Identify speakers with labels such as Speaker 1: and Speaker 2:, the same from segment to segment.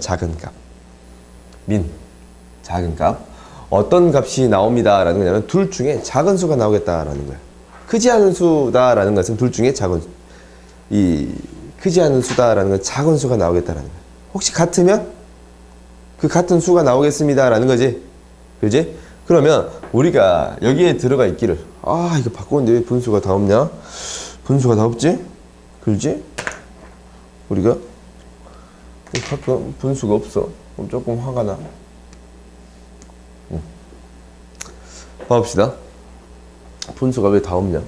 Speaker 1: 작은 값. 민 작은 값. 어떤 값이 나옵니다라는 거냐면 둘 중에 작은 수가 나오겠다라는 거야. 크지 않은 수다라는 것은 둘 중에 작은 수. 이 크지 않은 수다라는 건 작은 수가 나오겠다라는 거야. 혹시 같으면 그 같은 수가 나오겠습니다라는 거지. 그지? 그러면 우리가 여기에 들어가 있기를 아 이거 바꾸는데 왜 분수가 다 없냐? 분수가 다 없지? 그지? 우리가 가끔 분수가 없어. 그럼 조금 화가 나. 응. 봐봅시다. 분수가 왜 다 없냐?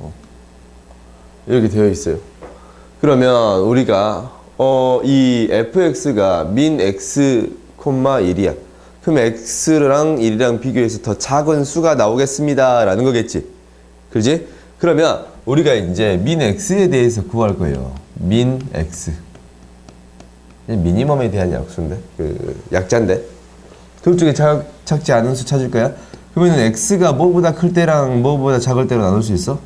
Speaker 1: 어. 이렇게 되어 있어요. 그러면 우리가 어, 이 fx가 min x, 1이야. 그럼 x랑 1이랑 비교해서 더 작은 수가 나오겠습니다. 라는 거겠지. 그지? 그러면 우리가 이제 min x에 대해서 구할 거예요. min x. 미니멈에 대한 약수인데, 그 약자인데. 둘 중에 작, 작지 않은 수 찾을 거야? 그러면 x가 뭐보다 클 때랑 뭐보다 작을 때로 나눌 수 있어?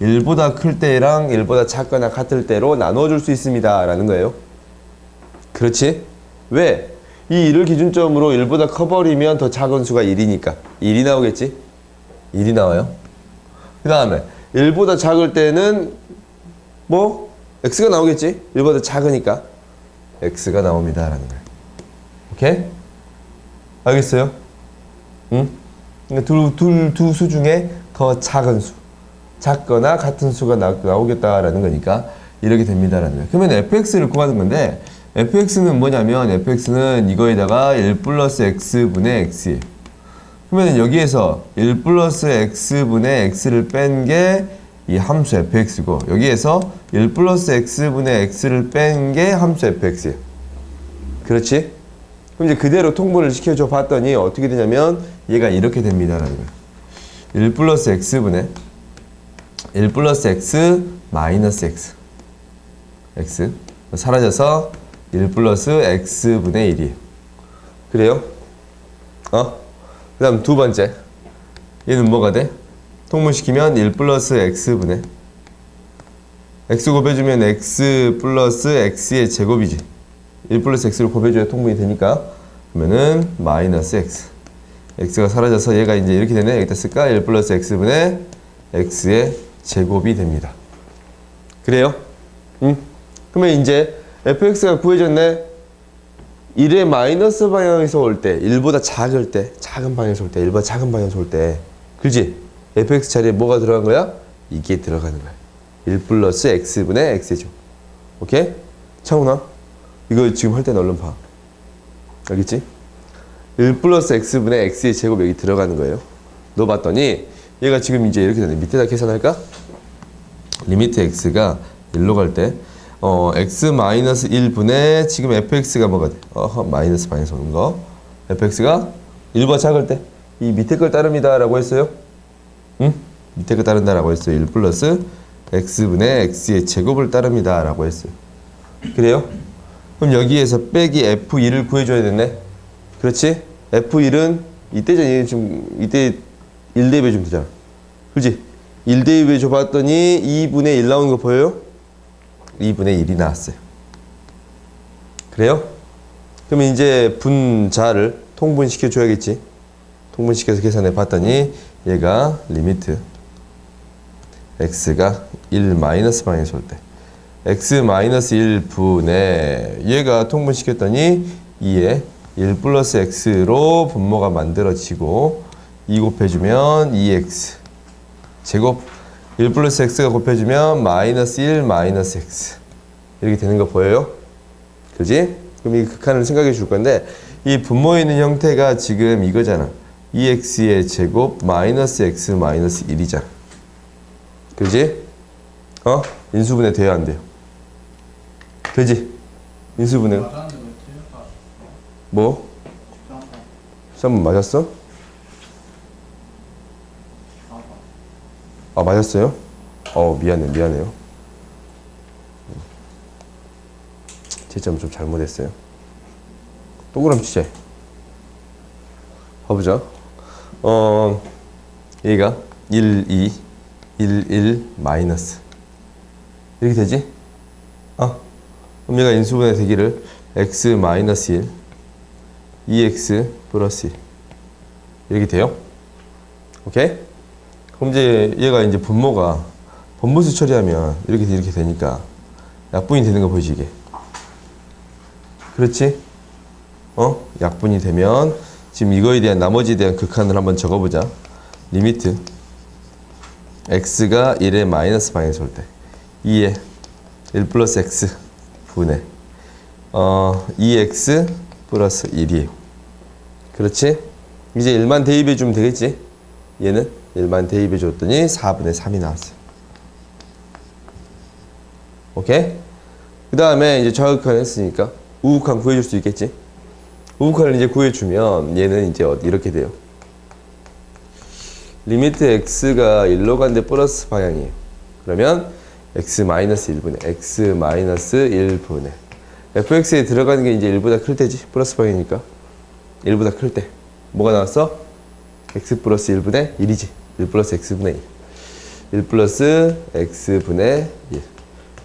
Speaker 1: 1보다 클 때랑 1보다 작거나 같을 때로 나눠줄 수 있습니다. 라는 거예요. 그렇지? 왜? 이 1을 기준점으로 1보다 커버리면 더 작은 수가 1이니까 1이 나오겠지? 1이 나와요. 그 다음에 1보다 작을 때는 뭐? x가 나오겠지? 1보다 작으니까 x가 나옵니다. 라는 거예요. 오케이? 알겠어요? 응? 그러니까 둘, 둘, 두 수 중에 더 작은 수. 작거나 같은 수가 나, 나오겠다라는 거니까 이렇게 됩니다라는 거예요. 그러면 fx를 구하는 건데 fx는 뭐냐면 fx는 이거에다가 1 플러스 x분의 x예요. 그러면 여기에서 1 플러스 x분의 x를 뺀 게 이 함수 fx고 여기에서 1 플러스 x분의 x를 뺀 게 함수 fx예요. 그렇지? 그럼 이제 그대로 통분을 시켜줘 봤더니 어떻게 되냐면 얘가 이렇게 됩니다라는 거예요. 1 플러스 x분의 1 플러스 x 마이너스 x x 사라져서 1 플러스 x분의 1이에요. 그래요? 어? 그 다음 두 번째 얘는 뭐가 돼? 통분시키면 1 플러스 x분의 x 곱해주면 x 플러스 x의 제곱이지 1 플러스 x를 곱해줘야 통분이 되니까 그러면은 마이너스 x x가 사라져서 얘가 이제 이렇게 되네 여기다 쓸까? 1 플러스 x분의 x의 제곱이 됩니다. 그래요? 응? 그러면 이제 fx가 구해졌네. 1의 마이너스 방향에서 올 때, 1보다 작을 때, 작은 방향에서 올 때, 1보다 작은 방향에서 올 때, 그지? Fx 자리에 뭐가 들어간 거야? 이게 들어가는 거야. 1 플러스 x분의 x죠. 오케이? 창훈아, 이거 지금 할 때는 얼른 봐. 알겠지? 1 플러스 x분의 x의 제곱 여기 들어가는 거예요. 너 봤더니 얘가 지금 이제 이렇게 되네. 밑에다 계산할까? 리미트 x가 1로 갈 때, 어, x 마이너스 1분의 지금 fx가 뭐가 돼? 어, 마이너스 마이너스 오는 거. fx가 1보다 작을 때, 이 밑에 걸 따릅니다 라고 했어요. 응? 밑에 걸 따른다라고 했어요. 1 플러스 x분의 x의 제곱을 따릅니다라고 했어요. 그래요? 그럼 여기에서 빼기 f1을 구해줘야 되네. 그렇지? f1은 이때전 얘 지금 이때 1대2배 주면 되잖아. 그렇지? 1대2배 줘봤더니 2분의 1 나오는 거 보여요? 2분의 1이 나왔어요. 그래요? 그러면 이제 분자를 통분시켜 줘야겠지. 통분시켜서 계산해 봤더니 얘가 리미트. X가 1 마이너스 방에서 올 때. X 마이너스 1분의 얘가 통분시켰더니 2에 1 플러스 x로 분모가 만들어지고 2 곱해주면 2x 제곱. 1 플러스 x가 곱해주면 마이너스 1 마이너스 x. 이렇게 되는 거 보여요? 그지? 그럼 이 극한을 생각해 줄 건데 이 분모에 있는 형태가 지금 이거잖아 2x의 제곱 마이너스 x 마이너스 1이잖아 그지? 어? 인수분해 돼야 안 돼요 되지? 인수분해? 뭐?
Speaker 2: 쌍쌍.
Speaker 1: 썸 맞았어?
Speaker 2: 아빠.
Speaker 1: 아 맞았어요? 어 미안해 미안해요 제점 좀 잘못했어요 동그라미 치자 봐보자 어 얘가 1, 2, 1, 1 마이너스 이렇게 되지? 어 그럼 얘가 인수분해 되기를 x 마이너스 1 2x 플러스 1 이렇게 돼요. 오케이? 그럼 이제 얘가 이제 분모가 분모수 처리하면 이렇게 이렇게 되니까 약분이 되는 거 보이지 이게? 그렇지? 어? 약분이 되면 지금 이거에 대한 나머지에 대한 극한을 한번 적어보자. 리미트 x가 1에 마이너스 방향에서 올 때 2에 1 플러스 x 분의 어 2x 플러스 1이에요. 그렇지? 이제 1만 대입해 주면 되겠지? 얘는 1만 대입해 줬더니 4분의 3이 나왔어요. 오케이? 그 다음에 이제 좌극한 했으니까 우극한 구해줄 수 있겠지? 우극한을 이제 구해주면 얘는 이제 어디 이렇게 돼요. 리미트 x가 1로 간데 플러스 방향이에요. 그러면 x 마이너스 1분의 x 마이너스 1분의 fx에 들어가는 게 이제 1보다 클 때지 플러스 방향이니까 1보다 클 때 뭐가 나왔어? x 플러스 1분의 1이지 1 플러스 x분의 1 1 플러스 x분의 1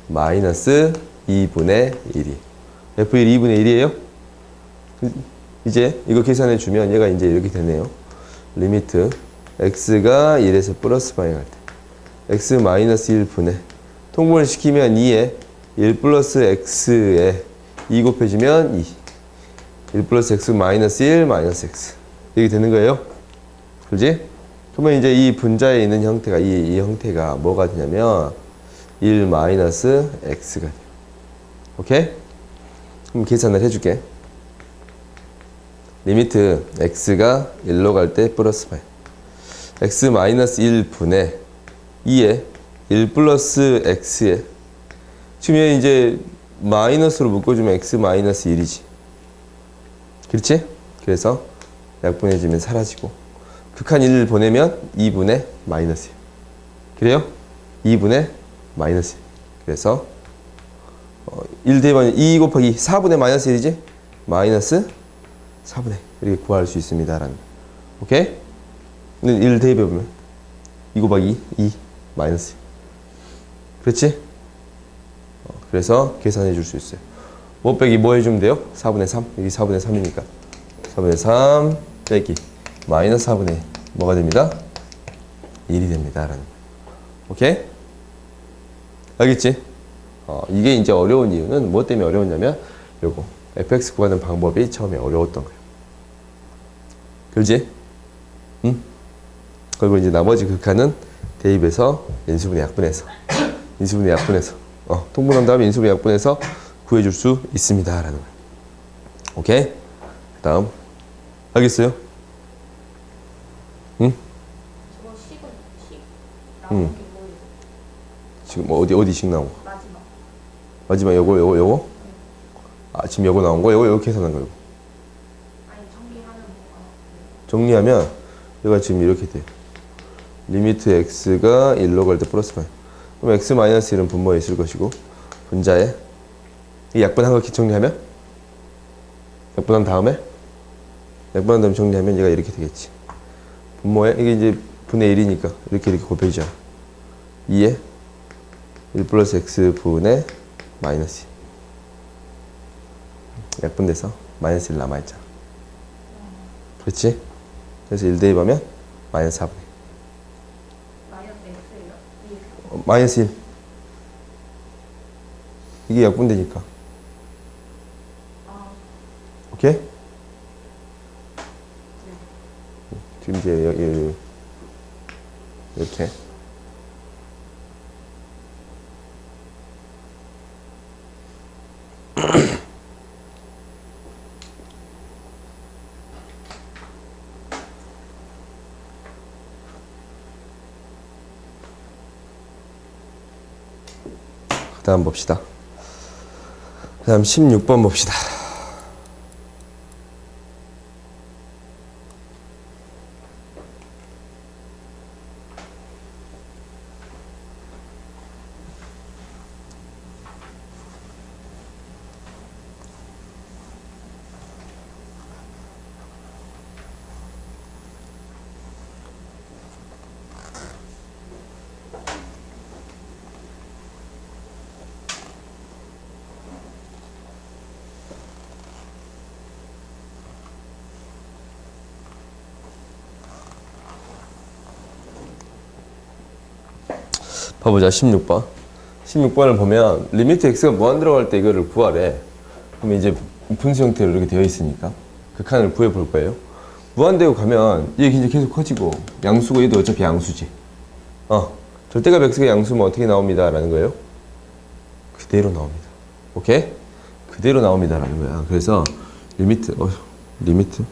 Speaker 1: 마이너스 2분의 1이 f1 2분의 1이에요? 이제 이거 계산해 주면 얘가 이제 이렇게 되네요. 리미트 x가 1에서 플러스 방향 할 때 x 마이너스 1분의 통분을 시키면 2에 1 플러스 x에 2 곱해지면 2 1 플러스 x 마이너스 1 마이너스 x 이렇게 되는 거예요. 그지? 그러면 이제 이 분자에 있는 형태가 이, 이 형태가 뭐가 되냐면 1 마이너스 x가 돼요. 오케이? 그럼 계산을 해줄게. 리미트 x가 1로 갈 때 플러스 파이 x 마이너스 1분의 2에 1 플러스 x에 지금 얘 이제 마이너스로 묶어주면 x 마이너스 1이지 그렇지? 그래서 약분해지면 사라지고 극한 1을 보내면 2분의 마이너스 1 그래요? 2분의 마이너스 1 그래서 어, 1 대입하면 2 곱하기 4분의 마이너스 1이지? 마이너스 4분의 이렇게 구할 수 있습니다. 라는 거. 오케이? 근데 1 대입해보면 2 곱하기 2 마이너스 1. 그렇지? 어, 그래서 계산해 줄 수 있어요. 뭐 빼기 뭐 해주면 돼요? 4분의 3. 여기 4분의 3이니까. 4분의 3 빼기 마이너스 4분의 뭐가 됩니다? 1이 됩니다. 라는 거. 오케이? 알겠지? 어, 이게 이제 어려운 이유는 뭐 때문에 어려웠냐면 요거 fx 구하는 방법이 처음에 어려웠던 거예요. 그지? 응? 그리고 이제 나머지 극한은 대입해서 인수분해 약분해서 인수분해 약분해서 어, 통분한 다음에 인수분해 약분해서 구해줄 수 있습니다 라는 거예요. 오케이? 다음 알겠어요? 응?
Speaker 3: 뭐예요?
Speaker 1: 지금 뭐 어디 어디씩 나온 거?
Speaker 3: 마지막
Speaker 1: 마지막 요거 요거 요거? 아 지금 요거 나온 거? 요거 요거 계산한 거 요거.
Speaker 3: 아니 정리하는 뭐가
Speaker 1: 정리하면 얘가 지금 이렇게 돼. 리미트 x가 1로 갈 때 플러스 반. 그럼 x 마이너스 1은 분모에 있을 것이고 분자에 이 약분한 거 정리하면 약분한 다음에 약분한 다음에 정리하면 얘가 이렇게 되겠지. 분모에 이게 이제 분의 1이니까 이렇게 이렇게 곱해지잖아. 2에 1 플러스 x 분의 마이너스 1. 약분 돼서 마이너스 1 남아있잖아. 그렇지? 그래서 1 대입하면 마이너스 4분의
Speaker 3: 마이너스 x예요? 위에
Speaker 1: 어, 마이너스 1 이게 약분 되니까
Speaker 3: 아
Speaker 1: 오케이? 지금 이제 여기 이렇게 다음 봅시다. 그 다음 16번 봅시다 봐보자 16번. 16번을 보면 리미트 x가 무한대로 갈때 이거를 구하래. 그러면 이제 분수 형태로 이렇게 되어 있으니까 극한을 구해 볼 거예요. 무한대로 가면 이게 이제 계속 커지고 양수고 얘도 어차피 양수지. 어 절대값 x가 양수면 어떻게 나옵니다 라는 거예요? 그대로 나옵니다. 오케이? 그대로 나옵니다 라는 거야. 그래서 리미트 어 리미트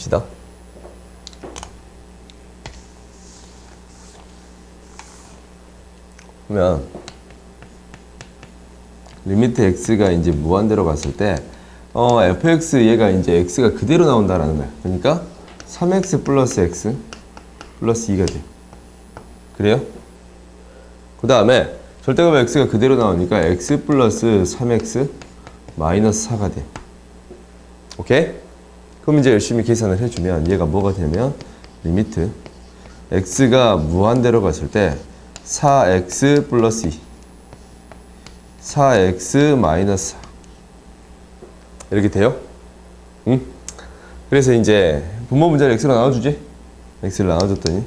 Speaker 1: 봅시다. 그러면 리미트 x가 이제 무한대로 갔을 때 어, fx 얘가 이제 x가 그대로 나온다라는 거야. 그러니까 3x 플러스 x 플러스 2가 돼. 그래요? 그 다음에 절대값 x가 그대로 나오니까 x 플러스 3x 마이너스 4가 돼. 오케이? 그럼 이제 열심히 계산을 해주면 얘가 뭐가 되면 리미트 x가 무한대로 갔을 때 4x 플러스 2 4x 마이너스 4 이렇게 돼요? 응? 그래서 이제 분모 문제를 x로 나눠주지? x를 나눠줬더니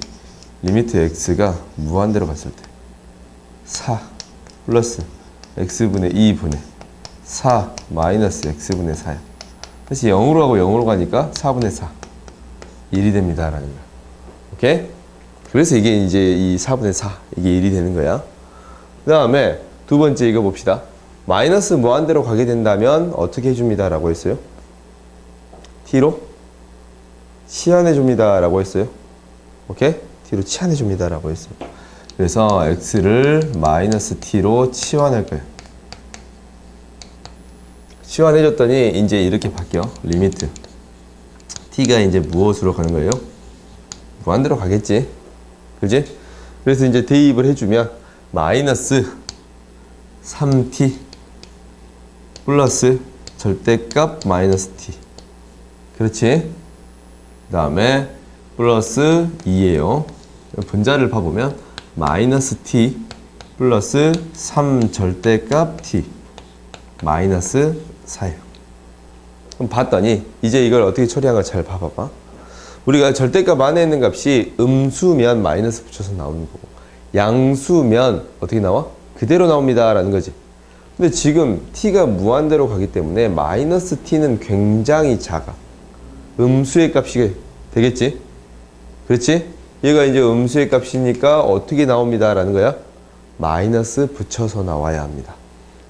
Speaker 1: 리미트 x가 무한대로 갔을 때 4 플러스 x분의 2분의 4 마이너스 x분의 4야 다시 0으로 하고 0으로 가니까 4분의 4 1이 됩니다 라는 거야 오케이? 그래서 이게 이제 이 4분의 4 이게 1이 되는 거야. 그 다음에 두 번째 이거 봅시다. 마이너스 무한대로 가게 된다면 어떻게 해줍니다? 라고 했어요? t로? 치환해 줍니다. 라고 했어요. 오케이? t로 치환해 줍니다. 라고 했어요. 그래서 x를 마이너스 t로 치환할 거예요 치환해줬더니 이제 이렇게 바뀌어 리미트 t가 이제 무엇으로 가는 거예요? 무한대로 가겠지 그지? 그래서 이제 대입을 해주면 마이너스 3t 플러스 절대값 마이너스 t 그렇지? 그 다음에 플러스 2예요 분자를 봐보면 마이너스 t 플러스 3 절대값 t 마이너스 4예요. 그럼 봤더니 이제 이걸 어떻게 처리한 걸 잘 봐봐봐. 우리가 절대값 안에 있는 값이 음수면 마이너스 붙여서 나오는 거고 양수면 어떻게 나와? 그대로 나옵니다 라는 거지. 근데 지금 t가 무한대로 가기 때문에 마이너스 t는 굉장히 작아. 음수의 값이 되겠지? 그렇지? 얘가 이제 음수의 값이니까 어떻게 나옵니다 라는 거야? 마이너스 붙여서 나와야 합니다.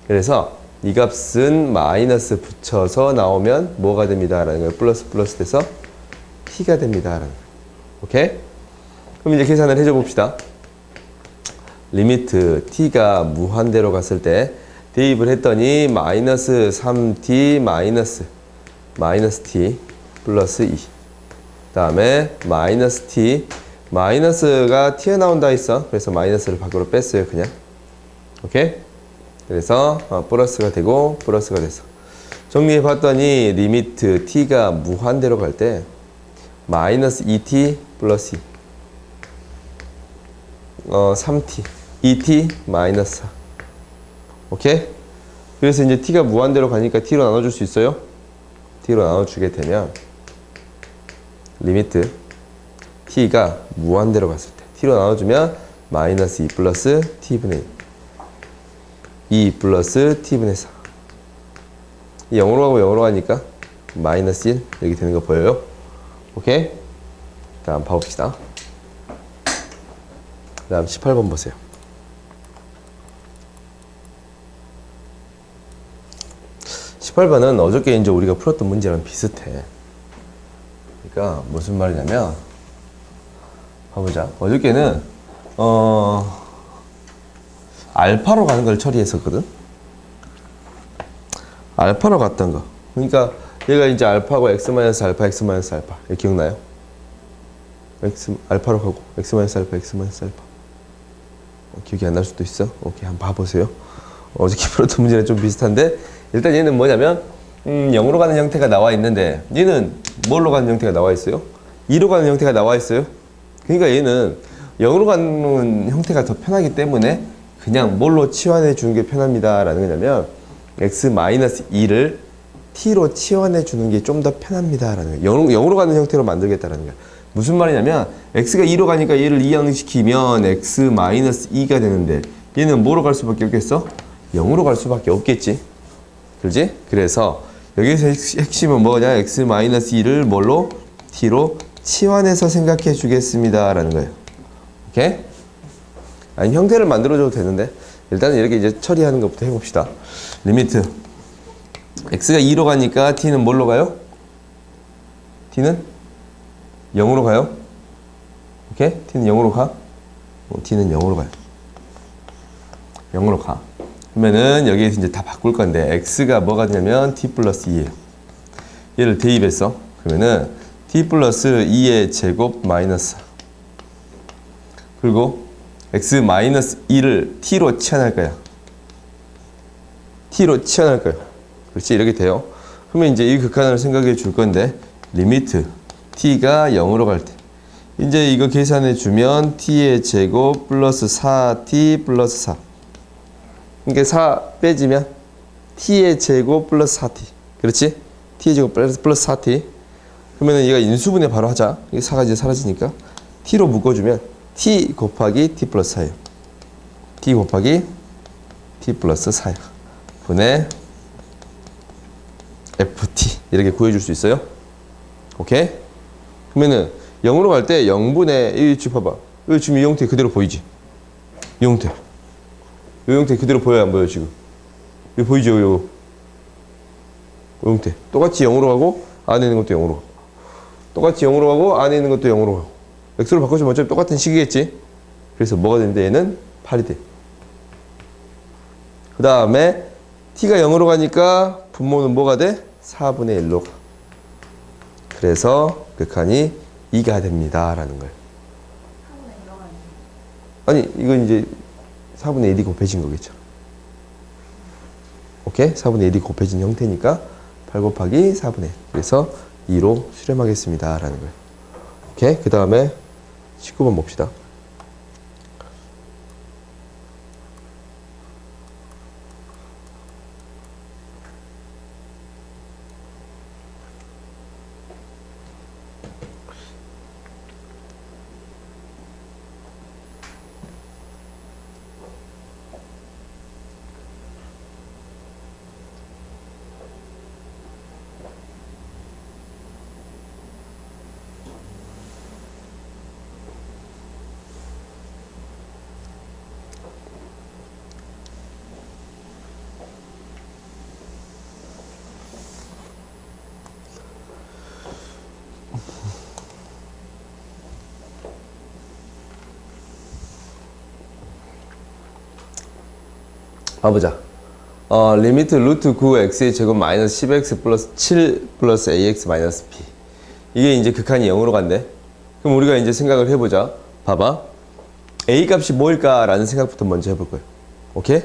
Speaker 1: 그래서 이 값은 마이너스 붙여서 나오면 뭐가 됩니다 라는 거예요. 플러스 플러스 돼서 t가 됩니다 라는. 오케이? 그럼 이제 계산을 해줘 봅시다. 리미트 t가 무한대로 갔을 때 대입을 했더니 마이너스 3t 마이너스 마이너스 t 플러스 2 다음에 마이너스 t 마이너스가 튀어나온다 했어 그래서 마이너스를 밖으로 뺐어요 그냥 오케이 그래서 어, 플러스가 되고 플러스가 됐어 정리해 봤더니 리미트 t가 무한대로 갈 때 마이너스 2t 플러스 2 어, 3t 2t 마이너스 4 오케이? 그래서 이제 t가 무한대로 가니까 t로 나눠줄 수 있어요? t로 나눠주게 되면 리미트 t가 무한대로 갔을 때 t로 나눠주면 마이너스 2 플러스 t분의 2 2 플러스 t분의 4이 0으로 가고 0으로 가니까 마이너스 1 이렇게 되는 거 보여요? 오케이? 다음 봐봅시다 다음 18번 보세요 십팔 번은 어저께 이제 우리가 풀었던 문제랑 비슷해. 그러니까 무슨 말이냐면 봐보자. 어저께는 어 알파로 가는 걸 처리했었거든. 알파로 갔던 거. 그러니까 얘가 이제 알파고 x 마이너스 알파 x 마이너스 알파. 이거 기억나요? x 알파로 가고 x 마이너스 알파 x 마이너스 알파. 어, 기억이 안 날 수도 있어. 오케이 한번 봐보세요. 어저께 풀었던 문제랑 좀 비슷한데 일단 얘는 뭐냐면 음, 0으로 가는 형태가 나와 있는데 얘는 뭘로 가는 형태가 나와 있어요? 2로 가는 형태가 나와 있어요. 그러니까 얘는 0으로 가는 형태가 더 편하기 때문에 그냥 뭘로 치환해 주는 게 편합니다 라는 거냐면 x 마이너스 2를 t로 치환해 주는 게 좀 더 편합니다 라는 거예요. 0, 0으로 가는 형태로 만들겠다라는 거예요. 무슨 말이냐면 x가 2로 가니까 얘를 이항시키면 x 마이너스 2가 되는데 얘는 뭐로 갈 수밖에 없겠어? 0으로 갈 수밖에 없겠지. 그렇지? 그래서 여기서 핵- 핵심은 뭐냐? x 마이너스 2를 뭘로? t로 치환해서 생각해 주겠습니다 라는 거예요. 오케이? 아니 형태를 만들어줘도 되는데 일단은 이렇게 이제 처리하는 것부터 해봅시다. 리미트 x가 2로 가니까 t는 뭘로 가요? t는 0으로 가요? 오케이? t는 0으로 가? 어, t는 0으로 가요. 0으로 가. 그러면은 여기에서 이제 다 바꿀 건데 x가 뭐가 되냐면 t 플러스 2예요. 얘를 대입했어. 그러면은 t 플러스 2의 제곱 마이너스 4. 그리고 x 마이너스 2를 t로 치환할 거야. t로 치환할 거야. 그렇지 이렇게 돼요. 그러면 이제 이 극한을 생각해 줄 건데 리미트 t가 0으로 갈 때. 이제 이거 계산해 주면 t의 제곱 플러스 4t 플러스 4. 이게 4 빼지면 t의 제곱 플러스 4t. 그렇지? t의 제곱 플러스 플러스 4t. 그러면 얘가 인수분해 바로 하자. 이게 4가 이제 사라지니까 t로 묶어 주면 t 곱하기 t 플러스 4예요. t 곱하기 t 플러스 4야. 분의 ft 이렇게 구해줄 수 있어요. 오케이? 그러면은 0으로 갈 때 0분의 이 지금 봐봐. 여기 지금 이 형태 그대로 보이지? 이 형태. 이 형태 그대로 보여요 안 보여 지금? 이거 보이죠? 이 형태. 똑같이 0으로 가고 안에 있는 것도 0으로 가고. 똑같이 0으로 가고 안에 있는 것도 0으로 가고. X로 바꿔주면 어차피 똑같은 식이겠지? 그래서 뭐가 되는데 얘는 8이 돼. 그 다음에 t가 0으로 가니까 분모는 뭐가 돼? 4분의 1로 가. 그래서 극한이 2가 됩니다. 라는 거예요. 아니, 이건 이제 4분의 1이 곱해진 거겠죠. 오케이? 4분의 1이 곱해진 형태니까 8 곱하기 4분의 1. 그래서 2로 수렴하겠습니다. 라는 거예요. 오케이? 그 다음에 19번 봅시다. 봐보자. 어, 리미트 루트 9x의 제곱 마이너스 10x 플러스 7 플러스 ax 마이너스 b. 이게 이제 극한이 0으로 간대. 그럼 우리가 이제 생각을 해보자. 봐봐. a 값이 뭐일까라는 생각부터 먼저 해볼 거예요. 오케이?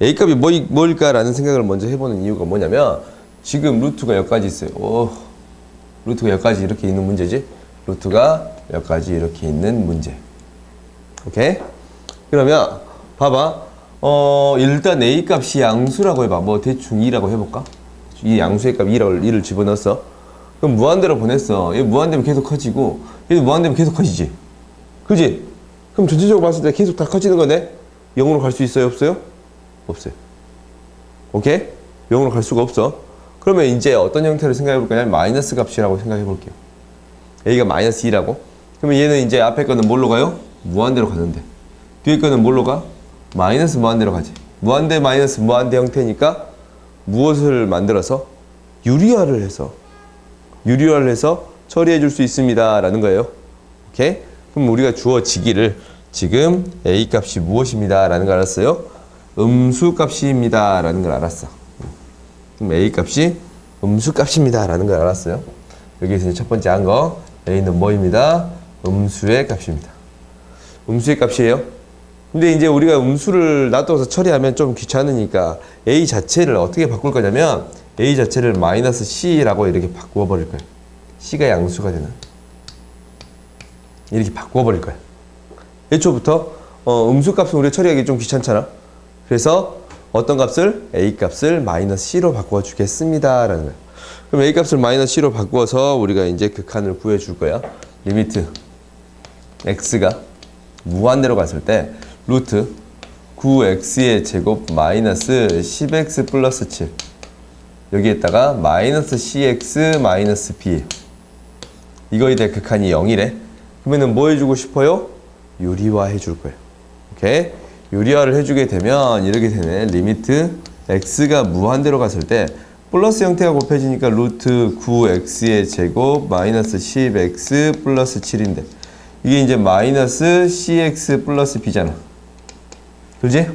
Speaker 1: a 값이 뭐, 뭐일까라는 생각을 먼저 해보는 이유가 뭐냐면 지금 루트가 여기까지 있어요. 오, 루트가 여기까지 이렇게 있는 문제지. 루트가 여기까지 이렇게 있는 문제. 오케이? 그러면 봐봐. 어 일단 a 값이 양수라고 해봐. 뭐 대충 2라고 해볼까? 이 양수의 값 2를 2를 집어넣었어. 그럼 무한대로 보냈어. 얘 무한대면 계속 커지고 얘도 무한대면 계속 커지지. 그지? 그럼 전체적으로 봤을 때 계속 다 커지는 거네. 0으로 갈 수 있어요? 없어요? 없어요. 오케이? 0으로 갈 수가 없어. 그러면 이제 어떤 형태로 생각해 볼 거냐면 마이너스 값이라고 생각해 볼게요. a가 마이너스 2라고. 그러면 얘는 이제 앞에 거는 뭘로 가요? 무한대로 가는데. 뒤에 거는 뭘로 가? 마이너스 무한대로 가지. 무한대 마이너스 무한대 형태니까 무엇을 만들어서 유리화를 해서 유리화를 해서 처리해 줄 수 있습니다. 라는 거예요. 오케이? 그럼 우리가 주어지기를 지금 a 값이 무엇입니다. 라는 걸 알았어요. 음수 값입니다. 라는 걸 알았어. 그럼 a 값이 음수 값입니다. 라는 걸 알았어요. 여기서 첫 번째 한 거 a는 뭐입니다? 음수의 값입니다. 음수의 값이에요. 근데 이제 우리가 음수를 놔둬서 처리하면 좀 귀찮으니까 a 자체를 어떻게 바꿀 거냐면 a 자체를 마이너스 c라고 이렇게 바꾸어 버릴 거예요. c가 양수가 되는 이렇게 바꾸어 버릴 거예요. 애초부터 어, 음수 값은 우리가 처리하기 좀 귀찮잖아. 그래서 어떤 값을 a 값을 마이너스 c로 바꿔 주겠습니다라는 거야. 그럼 a 값을 마이너스 c로 바꾸어서 우리가 이제 극한을 구해 줄 거야. 리미트 x가 무한대로 갔을 때 루트 9x의 제곱 마이너스 10x 플러스 7 여기에다가 마이너스 cx 마이너스 b 이거에 대해 극한이 0이래. 그러면은 뭐 해주고 싶어요? 유리화 해줄 거예요. 오케이? 유리화를 해주게 되면 이렇게 되네. 리미트 x가 무한대로 갔을 때 플러스 형태가 곱해지니까 루트 9x의 제곱 마이너스 10x 플러스 7인데 이게 이제 마이너스 cx 플러스 b잖아 그지?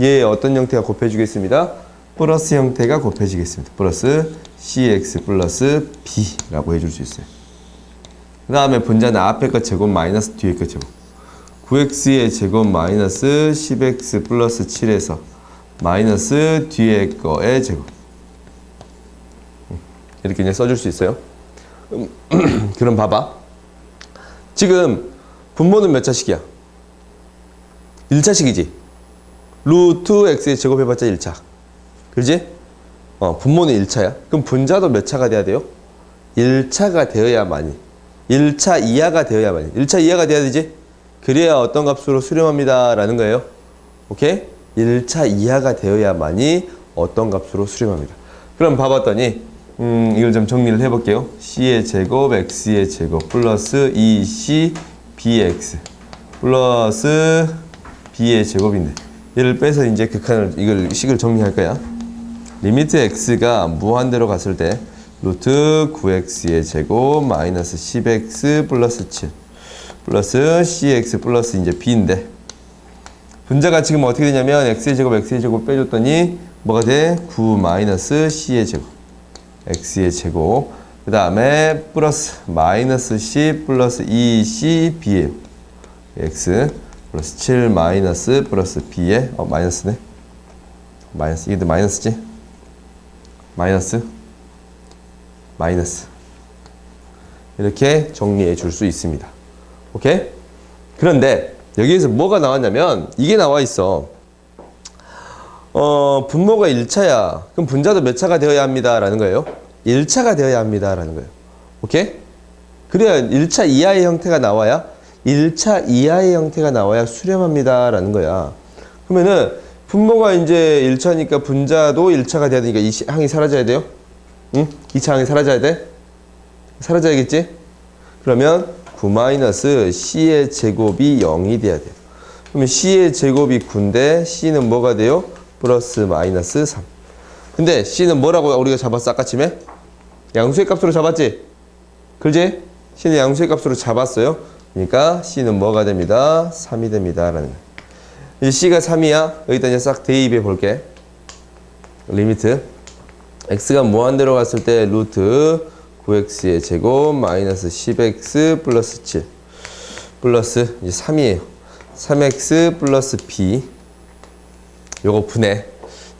Speaker 1: 얘 어떤 형태가 곱해지겠습니다? 플러스 형태가 곱해지겠습니다. 플러스 cx 플러스 b라고 해줄 수 있어요. 그 다음에 분자는 앞에 것 제곱 마이너스 뒤에 것 제곱 9x의 제곱 마이너스 10x 플러스 7에서 마이너스 뒤에 거의 제곱 이렇게 이제 써줄 수 있어요. 음, 그럼 봐봐. 지금 분모는 몇 차식이야? 1차식이지. 루트 x의 제곱 해봤자 1차. 그지? 어, 분모는 1차야. 그럼 분자도 몇 차가 돼야 돼요? 1차가 되어야만이. 1차 이하가 되어야만이. 1차 이하가 돼야 되지? 그래야 어떤 값으로 수렴합니다. 라는 거예요. 오케이? 1차 이하가 되어야만이 어떤 값으로 수렴합니다. 그럼 봐봤더니, 음, 이걸 좀 정리를 해볼게요. c의 제곱, x의 제곱, 플러스 2c, bx, 플러스 b의 제곱인데, 얘를 빼서 이제 극한을, 이걸 식을 정리할 거야. 리미트 x가 무한대로 갔을 때 루트 9x의 제곱 마이너스 10x 플러스 7 플러스 cx 플러스 이제 b인데 분자가 지금 어떻게 되냐면 x의 제곱 x의 제곱 빼줬더니 뭐가 돼? 9 마이너스 c의 제곱 x의 제곱 그 다음에 플러스 마이너스 10 플러스 2c b예요 x 플러스 7 마이너스 플러스 b에 어 마이너스네 마이너스 이게 마이너스지? 마이너스 마이너스 이렇게 정리해 줄 수 있습니다. 오케이? 그런데 여기에서 뭐가 나왔냐면 이게 나와 있어. 어, 분모가 1차야. 그럼 분자도 몇 차가 되어야 합니다 라는 거예요. 1차가 되어야 합니다 라는 거예요. 오케이? 그래야 1차 이하의 형태가 나와야 1차 이하의 형태가 나와야 수렴합니다 라는 거야. 그러면은 분모가 이제 1차니까 분자도 1차가 돼야 되니까 이 시- 항이 사라져야 돼요. 응? 2차 항이 사라져야 돼? 사라져야겠지? 그러면 9 c의 제곱이 0이 돼야 돼요. 그러면 c의 제곱이 9인데 c는 뭐가 돼요? 플러스 마이너스 3. 근데 c는 뭐라고 우리가 잡았어 아까 쯤에? 양수의 값으로 잡았지? 그지? c는 양수의 값으로 잡았어요. 그러니까 c는 뭐가 됩니다? 3이 됩니다. 라는. 이 c가 3이야. 여기다 이제 싹 대입해 볼게. 리미트. x가 무한대로 갔을 때 루트 9x의 제곱 마이너스 10x 플러스 7 플러스 이제 3이에요. 3x 플러스 b 요거 분해.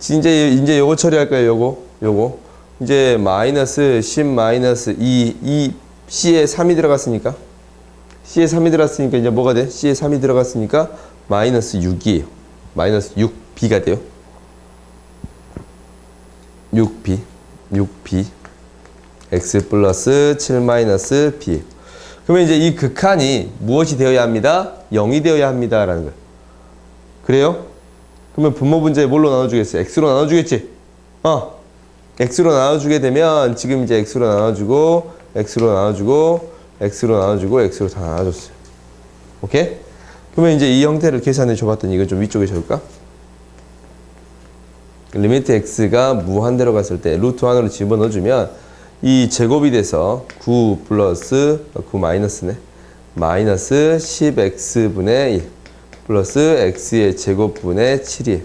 Speaker 1: 이제 이제 요거 처리할 거예요. 요거 요거 이제 마이너스 10 마이너스 2이 c에 3이 들어갔으니까 c에 3이 들어갔으니까 이제 뭐가 돼? c에 3이 들어갔으니까 마이너스 6이에요. 마이너스 6b가 돼요. 6b 6b x 플러스 7 마이너스 b 그러면 이제 이 극한이 무엇이 되어야 합니다? 0이 되어야 합니다라는 거예요. 그래요? 그러면 분모 분자에 뭘로 나눠주겠어? x로 나눠주겠지? 어. x로 나눠주게 되면 지금 이제 x로 나눠주고 x로 나눠주고 x로 나눠주고 x로 다 나눠줬어요. 오케이? 그러면 이제 이 형태를 계산해 줘봤더니 이건 좀 위쪽에 적을까? 리미트 x가 무한대로 갔을 때 루트 안으로 집어넣어주면 이 제곱이 돼서 9 플러스 9 마이너스네 마이너스 10x분의 1 플러스 x의 제곱분의 7이에요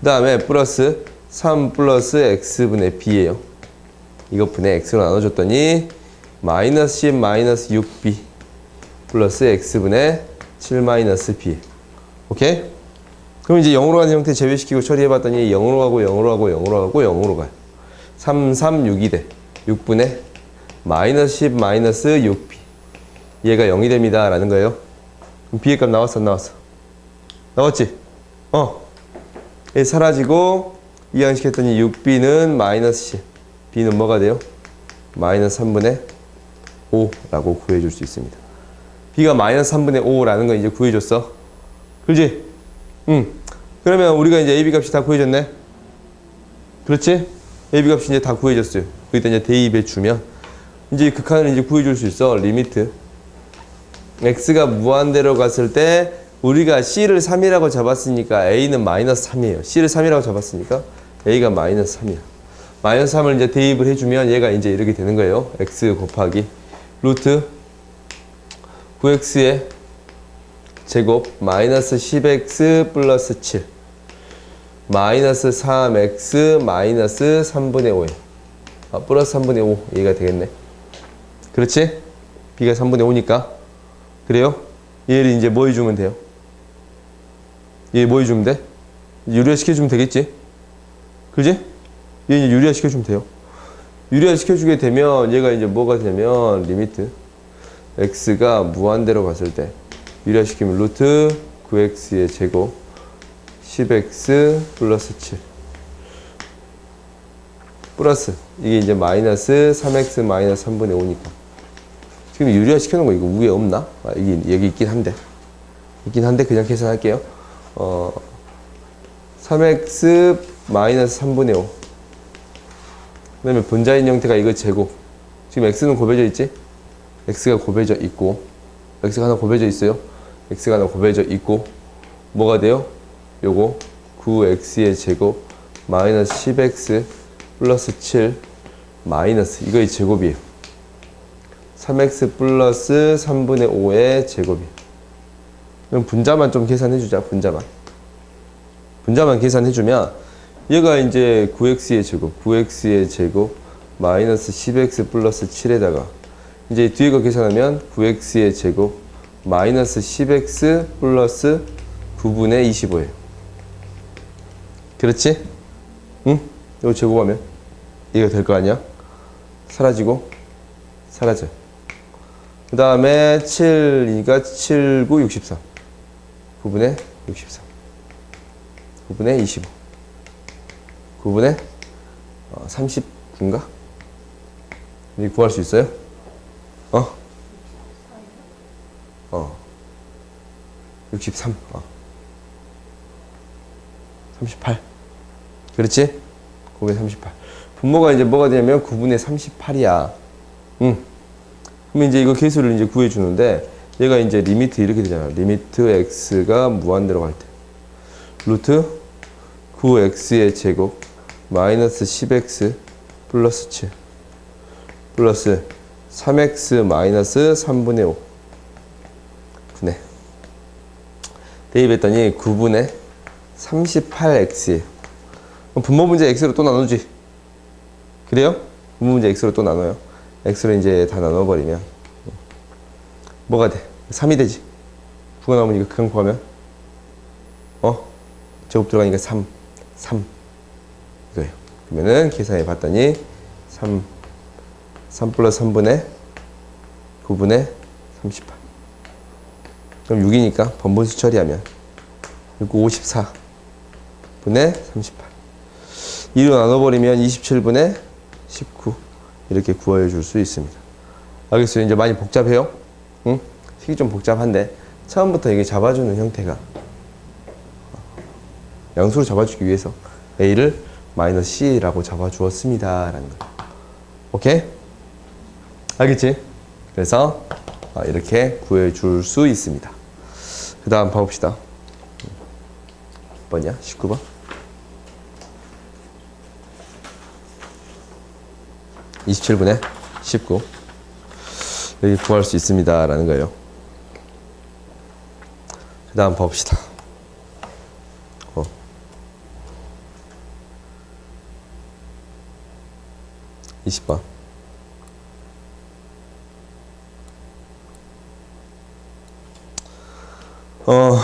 Speaker 1: 그 다음에 플러스 3 플러스 x분의 b예요 이것 분의 x로 나눠줬더니 마이너스 10 마이너스 6b 플러스 x분의 7 마이너스 b 오케이? 그럼 이제 0으로 가는 형태 제외시키고 처리해봤더니 0으로 가고 0으로 가고 0으로 가고 0으로 가요. 3, 3, 6이 돼. 6분의 마이너스 10 마이너스 6b. 얘가 0이 됩니다. 라는 거예요. 그럼 b의 값 나왔어 안 나왔어? 나왔지? 어. A 사라지고 이항시켰더니 6b는 마이너스 10. b는 뭐가 돼요? 마이너스 3분의 5라고 구해줄 수 있습니다. b가 마이너스 3분의 5라는 거 이제 구해줬어. 그지? 응. 그러면 우리가 이제 ab 값이 다 구해졌네? 그렇지? ab 값이 이제 다 구해졌어요. 여기다 이제 대입해 주면 이제 극한을 이제 구해줄 수 있어. 리미트. x가 무한대로 갔을 때 우리가 c를 3이라고 잡았으니까 a는 마이너스 3이에요. c를 3이라고 잡았으니까 a가 마이너스 3이야. 마이너스 3을 이제 대입을 해주면 얘가 이제 이렇게 되는 거예요. x 곱하기 루트 9x의 제곱 마이너스 10x 플러스 7 마이너스 3x 마이너스 3분의 5에 아, 플러스 3분의 5 얘가 되겠네. 그렇지? b가 3분의 5니까 그래요? 얘를 이제 뭐 해주면 돼요? 얘 뭐 해주면 돼? 유리화 시켜주면 되겠지? 그지? 얘 이제 유리화 시켜주면 돼요. 유리화 시켜주게 되면 얘가 이제 뭐가 되냐면 리미트. x가 무한대로 갔을 때 유리화 시키면 루트 9x의 제곱 10x 플러스 7 플러스. 이게 이제 마이너스 3x 마이너스 3분의 5니까. 지금 유리화 시켜놓은 거 이거 위에 없나? 아, 여기 여기 있긴 한데. 있긴 한데 그냥 계산할게요. 어 3x 마이너스 3분의 5 그 다음에 분자인 형태가 이거 제곱 지금 x는 곱해져 있지? x가 곱해져 있고 x가 하나 곱해져 있어요. x가 하나 곱해져 있고 뭐가 돼요? 요거 9x의 제곱 마이너스 10x 플러스 7 마이너스 이거의 제곱이에요. 3x 플러스 3분의 5의 제곱이에요. 그럼 분자만 좀 계산해 주자. 분자만. 분자만 계산해 주면 얘가 이제 9x의 제곱, 9x의 제곱 마이너스 10x 플러스 7에다가 이제 뒤에 거 계산하면 9x의 제곱 마이너스 10x 플러스 9분의 25예요. 그렇지? 응? 이거 제곱하면 이거 될거 아니야? 사라지고 사라져. 그 다음에 7이니까 7, 9, 63. 9분의 63. 9분의 25. 9분의 어, 39인가? 이 구할 수 있어요? 어? 어. 63. 어. 38. 그렇지? 9분의 38. 분모가 이제 뭐가 되냐면 9분의 38이야. 응. 그럼 이제 이거 개수를 이제 구해주는데 얘가 이제 리미트 이렇게 되잖아. 리미트 x가 무한대로 갈 때. 루트 9x의 제곱 마이너스 10x 플러스 7 플러스 3x 마이너스 3분의 5 분의 대입했더니 9분의 38x예요. 그럼 분모 문제 x로 또 나누지. 그래요? 분모 문제 x로 또 나눠요. x로 이제 다 나눠버리면 뭐가 돼? 3이 되지. 9가 나오면 이거 그냥 구하면 어? 제곱 들어가니까 3, 3 이거예요. 그러면은 계산해 봤더니 3, 3 플러스 3분의 9분의 38 그럼 6이니까 번분수 처리하면 6, 54 분의 38 2로 나눠버리면 27분의 19 이렇게 구하여 줄 수 있습니다. 알겠어요? 이제 많이 복잡해요? 응? 식이 좀 복잡한데 처음부터 이게 잡아주는 형태가 양수로 잡아주기 위해서 a를 마이너스 c라고 잡아주었습니다. 라는 거. 오케이? 알겠지? 그래서 아, 이렇게 구해줄 수 있습니다. 그 다음 봐봅시다. 몇 번이야? 19번? 27분에 19 여기 구할 수 있습니다 라는 거예요 그 다음 봅시다 20번. 어,